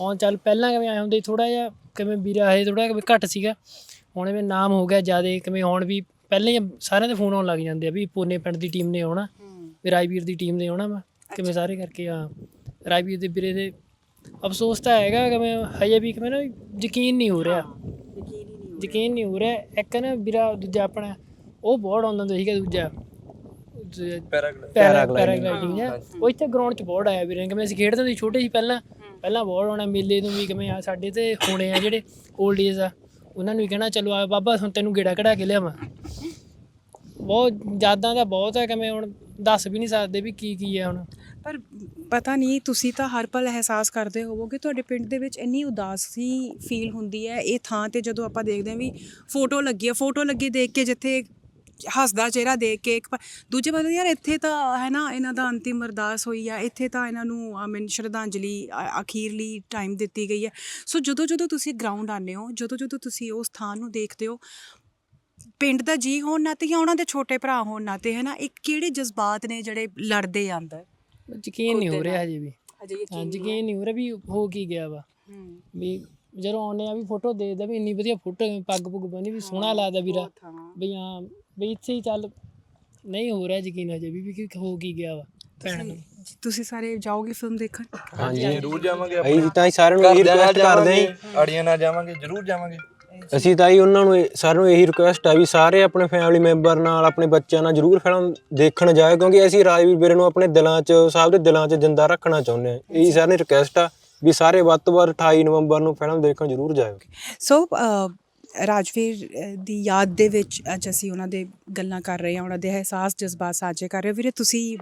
ਹੁਣ ਚੱਲ ਪਹਿਲਾਂ ਕਿਵੇਂ ਆਏ ਹੁੰਦੇ ਥੋੜਾ ਜਿਹਾ ਕਿਵੇਂ ਵੀਰਾ ਇਹ ਥੋੜਾ ਕਿਵੇਂ ਘੱਟ ਸੀਗਾ। ਹੁਣ ਐਵੇਂ ਨਾਮ ਹੋ ਗਿਆ ਜਿਆਦੇ ਕਿਵੇਂ ਹੁਣ ਵੀ ਪਹਿਲਾਂ ਹੀ ਸਾਰਿਆਂ ਦੇ ਫੋਨ ਆਉਣ ਲੱਗ ਜਾਂਦੇ ਆ ਵੀ ਪੂਨੇ ਪਿੰਡ ਦੀ ਟੀਮ ਨੇ ਆਉਣਾ ਵੀ ਰਾਜਵੀਰ ਦੀ ਟੀਮ ਨੇ ਆਉਣਾ ਵਾ। ਕਿਵੇਂ ਸਾਰੇ ਕਰਕੇ ਆ ਰਾਜਵੀਰ ਦੇ ਵੀਰੇ ਦੇ ਅਫਸੋਸ ਤਾਂ ਹੈਗਾ ਕਿਵੇਂ ਹਜੇ ਵੀ ਕਿਵੇਂ ਨਾ ਯਕੀਨ ਨਹੀਂ ਹੋ ਰਿਹਾ। ਯਕੀਨ ਨਹੀਂ ਹੋ ਰਿਹਾ। ਇੱਕ ਨਾ ਵੀਰਾ ਦੂਜਾ ਆਪਣਾ ਉਹ ਬਹੁਤ ਆਉਂਦਾ ਹੁੰਦਾ ਸੀਗਾ ਦੂਜਾ। Paraglide paragliding. ਹੈ। ਉਹ ਇੱਥੇ ਗਰਾਊਂਡ 'ਚ ਬਹੁਤ ਆਇਆ ਵੀਰੇ। ਕਿਵੇਂ ਅਸੀਂ ਖੇਡਦੇ ਹੁੰਦੇ ਸੀ ਛੋਟੇ ਸੀ ਪਹਿਲਾਂ। ਪਹਿਲਾਂ ਬਹੁਤ ਆਉਣਾ ਮੇਲੇ ਨੂੰ ਵੀ ਕਿਵੇਂ ਆ ਸਾਡੇ ਤੇ ਹੋਣੇ ਆ ਜਿਹੜੇ 올ਡ ਏਜ ਆ। ਉਹਨਾਂ ਨੂੰ ਵੀ ਕਹਿਣਾ ਚਲੋ ਆ ਬਾਬਾ ਹੁਣ ਤੈਨੂੰ ਗੇੜਾ ਕਢਾ ਕੇ ਲਿਆਵਾਂ। ਬਹੁਤ ਯਾਦਾਂ ਦਾ ਬਹੁਤ ਹੈ ਕਿਵੇਂ ਹੁਣ ਦੱਸ ਵੀ ਨਹੀਂ ਸਕਦੇ ਵੀ ਕੀ ਕੀ ਹੈ ਹੁਣ। ਪਰ ਪਤਾ ਨਹੀਂ ਤੁਸੀਂ ਤਾਂ ਹਰ ਪਲ ਅਹਿਸਾਸ ਕਰਦੇ ਹੋਵੋਗੇ। ਤੁਹਾਡੇ ਪਿੰਡ ਦੇ ਵਿੱਚ ਇੰਨੀ ਉਦਾਸੀ ਫੀਲ ਹੁੰਦੀ ਹੈ। ਇਹ ਥਾਂ ਤੇ ਜਦੋਂ ਆਪਾਂ ਦੇਖਦੇ ਹਾਂ ਵੀ ਫੋਟੋ ਲੱਗੀ ਹੈ ਫੋਟੋ ਲੱਗੀ ਦੇਖ ਕੇ ਜਿੱਥੇ ਹੱਸਦਾ ਚਿਹਰਾ ਦੇਖ ਕੇ ਇੱਕ ਪਾ- ਦੂਜੇ ਪਾਸੇ ਯਾਰ ਇੱਥੇ ਤਾਂ ਹੈ ਨਾ ਇਹਨਾਂ ਦਾ ਅੰਤਿਮ ਅਰਦਾਸ ਹੋਈ ਆ ਇੱਥੇ ਤਾਂ ਇਹਨਾਂ ਨੂੰ ਆਈ ਮੀਨ ਸ਼ਰਧਾਂਜਲੀ ਅਖੀਰਲੀ ਟਾਈਮ ਦਿੱਤੀ ਗਈ ਹੈ ਸੋ ਜਦੋਂ ਜਦੋਂ ਤੁਸੀਂ ਗਰਾਊਂਡ ਆਉਂਦੇ ਹੋ ਜਦੋਂ ਜਦੋਂ ਤੁਸੀਂ ਉਸ ਥਾਂ ਨੂੰ ਦੇਖਦੇ ਹੋ ਪਿੰਡ ਦਾ ਜੀ ਹੋਣ ਨਾਤੇ ਜਾਂ ਉਹਨਾਂ ਦੇ ਛੋਟੇ ਭਰਾ ਹੋਣ ਨਾਤੇ ਹੈ ਨਾ ਇੱਕ ਕਿਹੜੇ ਜਜ਼ਬਾਤ ਨੇ ਜਿਹੜੇ ਲੜਦੇ ਅੰਦਰ ਯਕੀਨ ਨਹੀਂ ਹੋ ਰਿਹਾ ਹਜੇ ਵੀ। ਹਾਂ ਯਕੀਨ ਨਹੀਂ ਹੋ ਰਿਹਾ ਵੀ ਹੋ ਕੀ ਗਿਆ ਵਾ। ਵੀ ਜਦੋਂ ਆਉਂਦੇ ਆ ਵੀ ਫੋਟੋ ਦੇਖਦਾ ਵੀ ਇੰਨੀ ਵਧੀਆ ਫੋਟੋ ਪੱਗ ਪੁੱਗ ਬੰਨੀ ਵੀ ਸੋਹਣਾ ਲੱਗਦਾ ਵੀਰਾ। ਵੀ ਹਾਂ ਵੀ ਇੱਥੇ ਹੀ ਚੱਲ ਨਹੀਂ ਹੋ ਰਿਹਾ ਯਕੀਨ ਹਜੇ ਵੀ ਵੀ ਕੀ ਹੋ ਕੀ ਗਿਆ ਵਾ। ਭੈਣ ਨੂੰ। ਤੁਸੀਂ ਸਾਰੇ ਜਾਓਗੇ ਫਿਲਮ ਦੇਖਣ? ਹਾਂਜੀ। ਜ਼ਰੂਰ ਜਾਵਾਂਗੇ ਅਸੀਂ ਤਾਂ ਹੀ ਸਾਰਿਆਂ ਨੂੰ ਇਹੀ ਰਿਕੁਐਸਟ ਕਰਦੇ ਹਾਂ। ਅੜੀਆਂ ਨਾਲ ਜਾਵਾਂਗੇ ਜ਼ਰੂਰ ਜਾਵਾਂਗੇ। ਅਸੀਂ ਤਾਂ ਹੀ ਉਹਨਾਂ ਨੂੰ ਸਾਰਿਆਂ ਨੂੰ ਇਹੀ ਰਿਕੁਐਸਟ ਆ ਵੀ ਸਾਰੇ ਆਪਣੇ ਫੈਮਿਲੀ ਮੈਂਬਰ ਨਾਲ ਆਪਣੇ ਬੱਚਿਆਂ ਨਾਲ ਜਰੂਰ ਫਿਲਮ ਦੇਖਣ ਜਾਏ ਕਿਉਂਕਿ ਅਸੀਂ ਰਾਜਵੀਰ ਵੀਰੇ ਨੂੰ ਆਪਣੇ ਦਿਲਾਂ 'ਚ ਸਭ ਦੇ ਦਿਲਾਂ 'ਚ ਜਿੰਦਾ ਰੱਖਣਾ ਚਾਹੁੰਦੇ ਹਾਂ। ਇਹੀ ਸਾਰਿਆਂ ਦੀ ਰਿਕੁਐਸਟ ਆ। ਵੀ ਸਾਰੇ ਵੱਧ ਤੋਂ ਵੱਧ 28 ਨਵੰਬਰ ਨੂੰ ਫਿਲਮ ਦੇਖਣ ਜਰੂਰ ਜਾਇਓ। ਸੋ ਰਾਜਵੀਰ ਦੀ ਯਾਦ ਦੇ ਵਿੱਚ ਅੱਜ ਅਸੀਂ ਉਹਨਾਂ ਦੇ ਗੱਲਾਂ ਕਰ ਰਹੇ ਹਾਂ ਉਹਨਾਂ ਦੇ ਅਹਿਸਾਸ ਜਜ਼ਬਾਤ ਸਾਂਝੇ ਕਰ ਰਹੇ ਹਾਂ। ਵੀਰੇ ਤੁਸੀਂ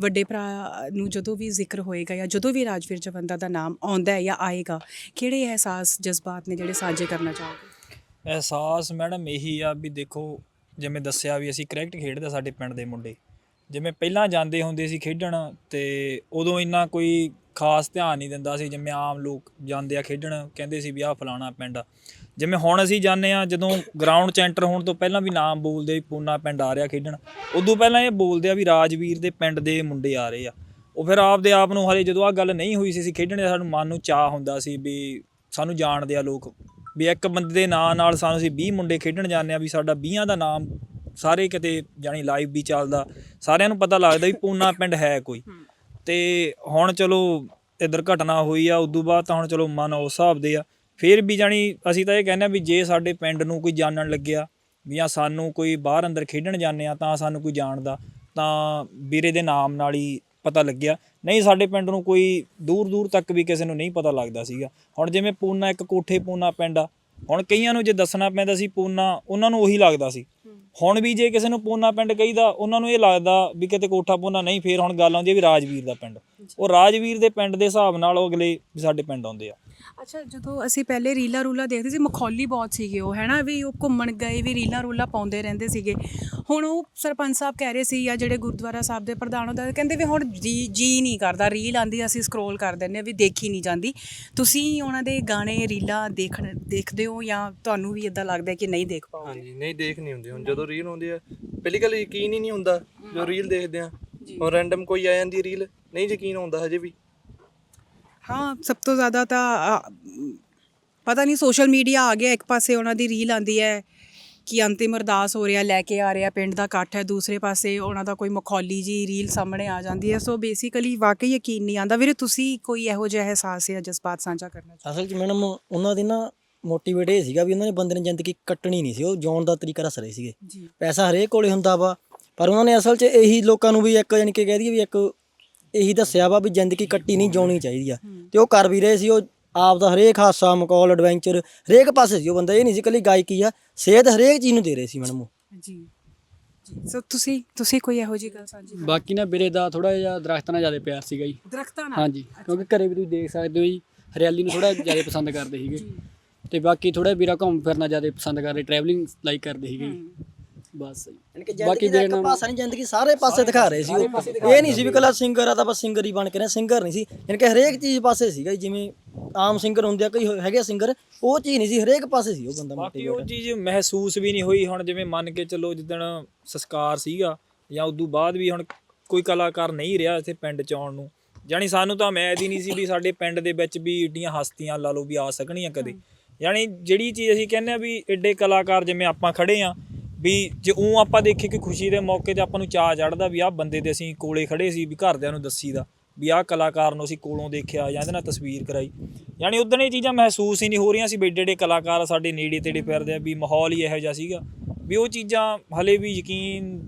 ਵੱਡੇ ਭਰਾ ਨੂੰ ਜਦੋਂ ਵੀ ਜ਼ਿਕਰ ਹੋਏਗਾ ਜਾਂ ਜਦੋਂ ਵੀ ਰਾਜਵੀਰ ਜਵੰਦਾ ਦਾ ਨਾਮ ਆਉਂਦਾ ਹੈ ਜਾਂ ਆਏਗਾ ਕਿਹੜੇ ਅਹਿਸਾਸ ਜਜ਼ਬਾਤ ਨੇ ਜਿਹੜੇ ਸਾਂਝੇ ਕਰਨਾ ਚਾਹੋਗੇ? ਅਹਿਸਾਸ ਮੈਡਮ ਇਹੀ ਆ ਵੀ ਦੇਖੋ ਜਿਵੇਂ ਦੱਸਿਆ ਵੀ ਅਸੀਂ ਕ੍ਰਿਕਟ ਖੇਡਦੇ ਸਾਡੇ ਪਿੰਡ ਦੇ ਮੁੰਡੇ। ਜਿਵੇਂ ਪਹਿਲਾਂ ਜਾਂਦੇ ਹੁੰਦੇ ਸੀ ਖੇਡਣ ਤੇ ਉਦੋਂ ਇੰਨਾ ਕੋਈ ਖਾਸ ਧਿਆਨ ਨਹੀਂ ਦਿੰਦਾ ਸੀ, ਜਿਵੇਂ ਆਮ ਲੋਕ ਜਾਂਦੇ ਆ ਖੇਡਣ, ਕਹਿੰਦੇ ਸੀ ਵੀ ਆਹ ਫਲਾਣਾ ਪਿੰਡ ਆ। ਜਿਵੇਂ ਹੁਣ ਅਸੀਂ ਜਾਂਦੇ ਆ ਜਦੋਂ ਗਰਾਊਂਡ 'ਚ ਐਂਟਰ ਹੋਣ ਤੋਂ ਪਹਿਲਾਂ ਵੀ ਨਾਮ ਬੋਲਦੇ ਵੀ ਪੂਨਾ ਪਿੰਡ ਆ ਰਿਹਾ ਖੇਡਣ, ਉਦੋਂ ਪਹਿਲਾਂ ਇਹ ਬੋਲਦੇ ਆ ਵੀ ਰਾਜਵੀਰ ਦੇ ਪਿੰਡ ਦੇ ਮੁੰਡੇ ਆ ਰਹੇ ਆ। ਉਹ ਫਿਰ ਆਪਦੇ ਆਪ ਨੂੰ ਹਲੇ ਜਦੋਂ ਆ ਗੱਲ ਨਹੀਂ ਹੋਈ ਸੀ, ਅਸੀਂ ਖੇਡਣ ਦਾ ਸਾਨੂੰ ਮਨ ਨੂੰ ਚਾਹ ਹੁੰਦਾ ਸੀ ਵੀ ਸਾਨੂੰ ਜਾਣਦੇ ਆ ਲੋਕ ਵੀ ਇੱਕ ਬੰਦੇ ਦੇ ਨਾਂ ਨਾਲ ਸਾਨੂੰ ਅਸੀਂ 20 ਮੁੰਡੇ ਖੇਡਣ ਜਾਂਦੇ ਆ ਵੀ ਸਾਡਾ 20ਾਂ ਦਾ ਨਾਮ ਸਾਰੇ ਕਿਤੇ ਜਾਨੀ ਲਾਈਵ ਵੀ ਚੱਲਦਾ, ਸਾਰਿਆਂ ਨੂੰ ਪਤਾ ਲੱਗਦਾ ਵੀ ਪੂਨਾ ਪਿੰਡ ਹੈ ਕੋਈ। ਤੇ ਹੁਣ ਚਲੋ ਇਹ ਘਟਨਾ ਹੋਈ ਆ, ਉਦੋਂ ਬਾਅਦ ਤਾਂ ਹੁਣ ਚਲੋ ਮਨ ਉਸ ਹਿਸਾਬ ਦੇ ਆ। ਫਿਰ ਵੀ ਜਾਨੀ ਅਸੀਂ ਤਾਂ ਇਹ ਕਹਿੰਦੇ ਆ ਵੀ ਜੇ ਸਾਡੇ ਪਿੰਡ ਨੂੰ ਕੋਈ ਜਾਣਨ ਲੱਗਿਆ ਜਾਂ ਸਾਨੂੰ ਕੋਈ ਬਾਹਰ ਅੰਦਰ ਖੇਡਣ ਜਾਂਦੇ ਆ ਤਾਂ ਸਾਨੂੰ ਕੋਈ ਜਾਣਦਾ, ਤਾਂ ਵੀਰੇ ਦੇ ਨਾਮ ਨਾਲ ਹੀ ਪਤਾ ਲੱਗਿਆ। ਨਹੀਂ, ਸਾਡੇ ਪਿੰਡ ਨੂੰ ਕੋਈ ਦੂਰ ਦੂਰ ਤੱਕ ਵੀ ਕਿਸੇ ਨੂੰ ਨਹੀਂ ਪਤਾ ਲੱਗਦਾ ਸੀਗਾ। ਹੁਣ ਜਿਵੇਂ ਪੂਨਾ ਇੱਕ ਕੋਠੇ ਪੂਨਾ ਪਿੰਡ ਆ, ਹੁਣ ਕਈਆਂ ਨੂੰ ਜੇ ਦੱਸਣਾ ਪੈਂਦਾ ਸੀ ਪੂਨਾ, ਉਹਨਾਂ ਨੂੰ ਉਹੀ ਲੱਗਦਾ ਸੀ। ਹੁਣ ਵੀ ਜੇ ਕਿਸੇ ਨੂੰ ਪੂਨਾ ਪਿੰਡ ਕਹੀਦਾ ਉਹਨਾਂ ਨੂੰ ਇਹ ਲੱਗਦਾ ਵੀ ਕਿਤੇ ਕੋਠਾ ਪੂਨਾ ਨਹੀਂ ਫੇਰ ਹੁਣ ਗੱਲ ਆਉਂਦੀ ਹੈ ਵੀ ਰਾਜਵੀਰ ਦਾ ਪਿੰਡ। ਉਹ ਰਾਜਵੀਰ ਦੇ ਪਿੰਡ ਦੇ ਹਿਸਾਬ ਨਾਲ ਉਹ ਅਗਲੇ ਵੀ ਸਾਡੇ ਪਿੰਡ ਆਉਂਦੇ ਆ। ਅੱਛਾ ਜਦੋਂ ਅਸੀਂ ਪਹਿਲੇ ਰੀਲਾ ਰੂਲਾ ਦੇਖਦੇ ਸੀ ਮਖੌਲੀ ਬਹੁਤ ਸੀਗੇ ਉਹ ਹੈਨਾ ਵੀ ਉਹ ਘੁੰਮਣ ਗਏ ਵੀ ਰੀਲਾ ਰੂਲਾ ਪਾਉਂਦੇ ਰਹਿੰਦੇ ਸੀਗੇ। ਹੁਣ ਉਹ ਸਰਪੰਚ ਸਾਹਿਬ ਕਹਿ ਰਹੇ ਸੀ ਜਾਂ ਜਿਹੜੇ ਗੁਰਦੁਆਰਾ ਸਾਹਿਬ ਦੇ ਪ੍ਰਧਾਨ ਹੁੰਦਾ ਕਹਿੰਦੇ ਵੀ ਹੁਣ ਜੀ ਜੀ ਨਹੀਂ ਕਰਦਾ। ਰੀਲ ਆਂਦੀ ਅਸੀਂ ਸਕਰੋਲ ਕਰ ਦਿੰਦੇ ਹਾਂ ਵੀ ਦੇਖੀ ਨਹੀਂ ਜਾਂਦੀ। ਤੁਸੀਂ ਉਹਨਾਂ ਦੇ ਗਾਣੇ ਰੀਲਾ ਦੇਖਣ ਦੇਖਦੇ ਹੋ ਜਾਂ ਤੁਹਾਨੂੰ ਵੀ ਇਦਾਂ ਲੱਗਦਾ ਕਿ ਨਹੀਂ ਦੇਖ ਪਾਓਗੇ? ਹਾਂਜੀ ਨਹੀਂ ਦੇਖ ਨਹੀਂ ਹੁੰਦੇ। ਹੁਣ ਜਦੋਂ ਰੀਲ ਆਉਂਦੀ ਆ ਪਹਿਲੀ ਗੱਲ ਯਕੀਨ ਹੀ ਨਹੀਂ ਹੁੰਦਾ ਜੋ ਰੀਲ ਦੇਖਦੇ ਆ। ਹੁਣ ਰੈਂਡਮ ਕੋਈ ਆ ਜਾਂਦੀ ਰੀਲ ਨਹੀਂ ਯਕੀਨ ਆਉਂਦਾ ਹਜੇ ਵੀ। ਹਾਂ ਸਭ ਤੋਂ ਜ਼ਿਆਦਾ ਤਾਂ ਪਤਾ ਨਹੀਂ ਸੋਸ਼ਲ ਮੀਡੀਆ ਆ ਗਿਆ ਇੱਕ ਪਾਸੇ ਉਹਨਾਂ ਦੀ ਰੀਲ ਆਂਦੀ ਹੈ ਕਿ ਅੰਤਿਮ ਅਰਦਾਸ ਹੋ ਰਿਹਾ ਲੈ ਕੇ ਆ ਰਿਹਾ ਪਿੰਡ ਦਾ ਇਕੱਠ ਹੈ ਦੂਸਰੇ ਪਾਸੇ ਉਹਨਾਂ ਦਾ ਕੋਈ ਮਖੌਲੀ ਜੀ ਰੀਲ ਸਾਹਮਣੇ ਆ ਜਾਂਦੀ ਹੈ। ਸੋ ਬੇਸਿਕਲੀ ਵਾਕਈ ਯਕੀਨ ਨਹੀਂ ਆਂਦਾ ਵੀਰੇ ਤੁਸੀਂ ਕੋਈ ਇਹੋ ਜਿਹਾ ਅਹਿਸਾਸ ਜਾਂ ਜਜ਼ਬਾਤ ਸਾਂਝਾ ਕਰਨਾ ਚਾਹੋ? ਅਸਲ 'ਚ ਮੈਡਮ ਉਹਨਾਂ ਦੀ ਨਾ ਮੋਟੀਵੇਟ ਇਹ ਸੀਗਾ ਵੀ ਉਹਨਾਂ ਨੇ ਬੰਦੇ ਨੇ ਜ਼ਿੰਦਗੀ ਕੱਟਣੀ ਨਹੀਂ ਸੀ ਉਹ ਜਿਉਣ ਦਾ ਤਰੀਕਾ ਦੱਸ ਰਹੇ ਸੀਗੇ। ਜੀ। ਪੈਸਾ ਹਰੇਕ ਕੋਲੇ ਹੁੰਦਾ ਵਾ ਪਰ ਉਹਨਾਂ ਨੇ ਅਸਲ 'ਚ ਇਹੀ ਲੋਕਾਂ ਨੂੰ ਵੀ ਇੱਕ ਯਾਨੀ ਕਿ ਕਹਿ ਦਈਏ ਵੀ ਇੱਕ ਇਹੀ ਦੱਸਿਆ ਵਾ ਵੀ ਜ਼ਿੰਦਗੀ ਕੱਟੀ ਨਹੀਂ ਜਿਉਣੀ ਚਾਹੀਦੀ ਆ। ਤੇ ਉਹ ਕਰ ਵੀ ਰਹੇ ਸੀ ਉਹ ਆਪ ਦਾ ਹਰੇਕ ਹਾਸਾ ਮਕੌਲ ਐਡਵੈਂਚਰ ਹਰੇਕ ਪਾਸੇ ਸੀ ਉਹ ਬੰਦਾ ਇਹ ਨਹੀਂ ਸੀ ਇਕੱਲੀ ਗਾਇਕੀ ਆ ਸਿਹਤ ਹਰੇਕ ਚੀਜ਼ ਨੂੰ ਦੇ ਰਹੇ ਸੀ ਮੈਡਮ ਉਹ। ਜੀ। ਜੀ ਸੋ ਤੁਸੀਂ ਤੁਸੀਂ ਕੋਈ ਇਹੋ ਜਿਹੀ ਗੱਲ ਸਾਂਝੀ ਕਰੋ। ਬਾਕੀ ਨਾ ਵੀਰੇ ਦਾ ਥੋੜਾ ਜਿਹਾ ਦਰਖਤਾਂ ਨਾਲ ਜ਼ਿਆਦਾ ਪਿਆਰ ਸੀਗਾ ਜੀ। ਦਰਖਤਾਂ ਨਾਲ? ਹਾਂਜੀ ਕਿਉਂਕਿ ਘਰੇ ਵੀ ਤੁਸੀਂ ਦੇਖ ਸਕਦੇ ਹੋ ਜੀ ਹਰਿਆਲੀ ਨੂੰ ਥੋੜਾ ਜ਼ਿਆਦਾ ਪਸੰਦ ਕਰਦੇ ਸੀਗੇ। ਤੇ ਬਾਕੀ ਥੋੜਾ ਵੀਰਾ ਘੁੰਮ ਫਿਰਨਾ ਜ਼ਿਆਦਾ ਪਸੰਦ ਕਰਦੇ ਟਰੈਵਲਿੰਗ ਲਾਈਕ ਕਰਦੇ ਸੀਗੇ। ਬਸ ਯਾਨੀ ਕਿ ਬਾਕੀ ਜ਼ਿੰਦਗੀ ਦਾ ਇੱਕ ਪਾਸਾ ਨਹੀਂ ਜ਼ਿੰਦਗੀ ਸਾਰੇ ਪਾਸੇ ਦਿਖਾ ਰਹੇ ਸੀ ਉਹ। ਇਹ ਨਹੀਂ ਸੀ ਵੀ ਇਕੱਲਾ ਸਿੰਗਰ ਆ ਤਾਂ ਬਸ ਸਿੰਗਰ ਹੀ ਬਣ ਕੇ ਰਿਹਾ ਸਿੰਗਰ ਨਹੀਂ ਸੀ। ਯਾਨੀ ਕਿ ਹਰੇਕ ਚੀਜ਼ ਪਾਸੇ ਸੀਗਾ ਜਿਵੇਂ ਆਮ ਸਿੰਗਰ ਹੁੰਦੇ ਆ ਕਈ ਹੈਗੇ ਸਿੰਗਰ ਉਹ ਚੀਜ਼ ਨਹੀਂ ਸੀ ਹਰੇਕ ਪਾਸੇ ਸੀ ਉਹ ਬੰਦਾ ਬਾਕੀ ਉਹ। ਚੀਜ਼ ਮਹਿਸੂਸ ਵੀ ਨਹੀਂ ਹੋਈ ਹੁਣ ਜਿਵੇਂ ਮੰਨ ਕੇ ਚੱਲੋ ਜਿੱਦਣ ਸੰਸਕਾਰ ਸੀਗਾ ਜਾਂ ਉਦੋਂ ਬਾਅਦ ਵੀ ਹੁਣ ਕੋਈ ਕਲਾਕਾਰ ਨਹੀਂ ਰਿਹਾ ਇੱਥੇ ਪਿੰਡ ਚ ਆਉਣ ਨੂੰ। ਜਾਣੀ ਸਾਨੂੰ ਤਾਂ ਉਮੀਦ ਹੀ ਨਹੀਂ ਸੀ ਵੀ ਸਾਡੇ ਪਿੰਡ ਦੇ ਵਿੱਚ ਵੀ ਏਡੀਆਂ ਹਸਤੀਆਂ ਲਾ ਲਓ ਵੀ ਆ ਸਕਣੀਆਂ ਕਦੇ। ਯਾਨੀ ਜਿਹੜੀ ਚੀਜ਼ ਅਸੀਂ ਕਹਿੰਦੇ ਆ ਵੀ ਐਡੇ ਕਲਾਕਾਰ ਜਿਵੇਂ ਆਪਾਂ ਖੜੇ ਆ ਵੀ ਜੇ ਉਹ ਆਪਾਂ ਦੇਖੇ ਕਿ ਖੁਸ਼ੀ ਦੇ ਮੌਕੇ ਤੇ ਆਪਾਂ ਨੂੰ ਚਾਹ ਚੜਦਾ ਵੀ ਆਹ ਬੰਦੇ ਦੇ ਅਸੀਂ ਕੋਲੇ ਖੜੇ ਸੀ ਵੀ ਘਰਦਿਆਂ ਨੂੰ ਦੱਸੀ ਦਾ, ਵੀ ਆਹ ਕਲਾਕਾਰ ਨੂੰ ਅਸੀਂ ਕੋਲੋਂ ਦੇਖਿਆ ਜਾਂ ਇਹਦੇ ਨਾਲ ਤਸਵੀਰ ਕਰਾਈ। ਯਾਨੀ ਉਦੋਂ ਇਹ ਚੀਜ਼ਾਂ ਮਹਿਸੂਸ ਹੀ ਨਹੀਂ ਹੋ ਰਹੀਆਂ ਸੀ ਵੀ ਏਡੇ ਏਡੇ ਕਲਾਕਾਰ ਸਾਡੇ ਨੇੜੇ ਤੇੜੇ ਪੈਰਦੇ ਆ, ਵੀ ਮਾਹੌਲ ਹੀ ਇਹੋ ਜਿਹਾ ਸੀਗਾ। ਵੀ ਉਹ ਚੀਜ਼ਾਂ ਹਲੇ ਵੀ ਯਕੀਨ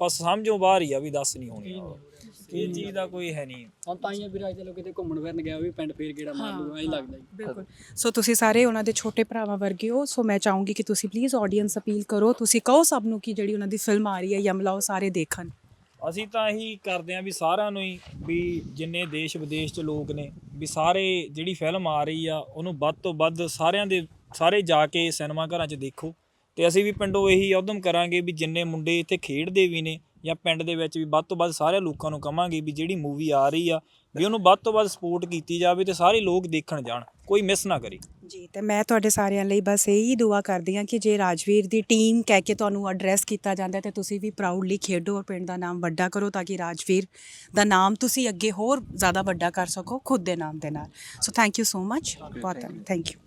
ਬਸ ਸਮਝੋ ਬਾਹਰ ਹੀ ਆ ਵੀ ਦੱਸ ਨਹੀਂ ਹੋਣੀਆਂ। ਇਹ ਚੀਜ਼ ਦਾ ਕੋਈ ਹੈ ਨਹੀਂ। ਹੁਣ ਤਾਂ ਹੀ ਵੀਰੇ ਅੱਜ ਦੇ ਲੋਕ ਕਿਤੇ ਘੁੰਮਣ ਫਿਰਨ ਗਿਆ ਉਹ ਵੀ ਪਿੰਡ ਫੇਰ ਗੇੜਾ ਮਾਰ ਲੂਗਾ ਐਂ ਲੱਗਦਾ ਜੀ ਬਿਲਕੁਲ। ਸੋ ਤੁਸੀਂ ਸਾਰੇ ਉਹਨਾਂ ਦੇ ਛੋਟੇ ਭਰਾਵਾਂ ਵਰਗੇ ਹੋ ਸੋ ਮੈਂ ਚਾਹੂੰਗੀ ਕਿ ਤੁਸੀਂ ਪਲੀਜ਼ ਆਡੀਅנס ਅਪੀਲ ਕਰੋ ਤੁਸੀਂ ਕਹੋ ਸਭ ਨੂੰ ਕਿ ਜਿਹੜੀ ਉਹਨਾਂ ਦੀ ਫਿਲਮ ਆ ਰਹੀ ਹੈ ਯਮਲਾ ਉਹ ਸਾਰੇ ਦੇਖਣ। ਅਸੀਂ ਤਾਂ ਇਹੀ ਕਰਦੇ ਆਂ ਵੀ ਸਾਰਿਆਂ ਨੂੰ ਹੀ ਵੀ ਜਿੰਨੇ ਦੇਸ਼ ਵਿਦੇਸ਼ 'ਚ ਲੋਕ ਨੇ ਵੀ ਸਾਰੇ ਜਿਹੜੀ ਫਿਲਮ ਆ ਰਹੀ ਆ ਉਹਨੂੰ ਵੱਧ ਤੋਂ ਵੱਧ ਸਾਰਿਆਂ ਦੇ ਸਾਰੇ ਜਾ ਕੇ ਸਿਨੇਮਾ ਘਰਾਂ 'ਚ ਦੇਖੋ। ਤੇ ਅਸੀਂ ਵੀ ਪਿੰਡੋਂ ਇਹੀ ਉਦਮ ਕਰਾਂਗੇ ਵੀ ਜਿੰਨੇ ਮੁੰਡੇ ਇੱਥੇ ਖੇਡਦੇ ਵੀ ਨੇ ਜਾਂ ਪਿੰਡ ਦੇ ਵਿੱਚ ਵੀ ਵੱਧ ਤੋਂ ਵੱਧ ਸਾਰੇ ਲੋਕਾਂ ਨੂੰ ਕਵਾਂਗੇ ਵੀ ਜਿਹੜੀ ਮੂਵੀ ਆ ਰਹੀ ਆ ਵੀ ਉਹਨੂੰ ਵੱਧ ਤੋਂ ਵੱਧ ਸਪੋਰਟ ਕੀਤੀ ਜਾਵੇ ਤੇ ਸਾਰੇ ਲੋਕ ਦੇਖਣ ਜਾਣ ਕੋਈ ਮਿਸ ਨਾ ਕਰੇ। ਜੀ ਤੇ ਮੈਂ ਤੁਹਾਡੇ ਸਾਰਿਆਂ ਲਈ ਬਸ ਇਹੀ ਦੁਆ ਕਰਦੀ ਹਾਂ ਕਿ ਜੇ ਰਾਜਵੀਰ ਦੀ ਟੀਮ ਕਹਿ ਕੇ ਤੁਹਾਨੂੰ ਐਡਰੈਸ ਕੀਤਾ ਜਾਂਦਾ ਤੇ ਤੁਸੀਂ ਵੀ ਪ੍ਰਾਊਡਲੀ ਖੇਡੋ ਔਰ ਪਿੰਡ ਦਾ ਨਾਮ ਵੱਡਾ ਕਰੋ ਤਾਂ ਕਿ ਰਾਜਵੀਰ ਦਾ ਨਾਮ ਤੁਸੀਂ ਅੱਗੇ ਹੋਰ ਜ਼ਿਆਦਾ ਵੱਡਾ ਕਰ ਸਕੋ ਖੁਦ ਦੇ ਨਾਮ ਦੇ ਨਾਲ। So thank you so much ਬਹੁਤ ਥੈਂਕ ਯੂ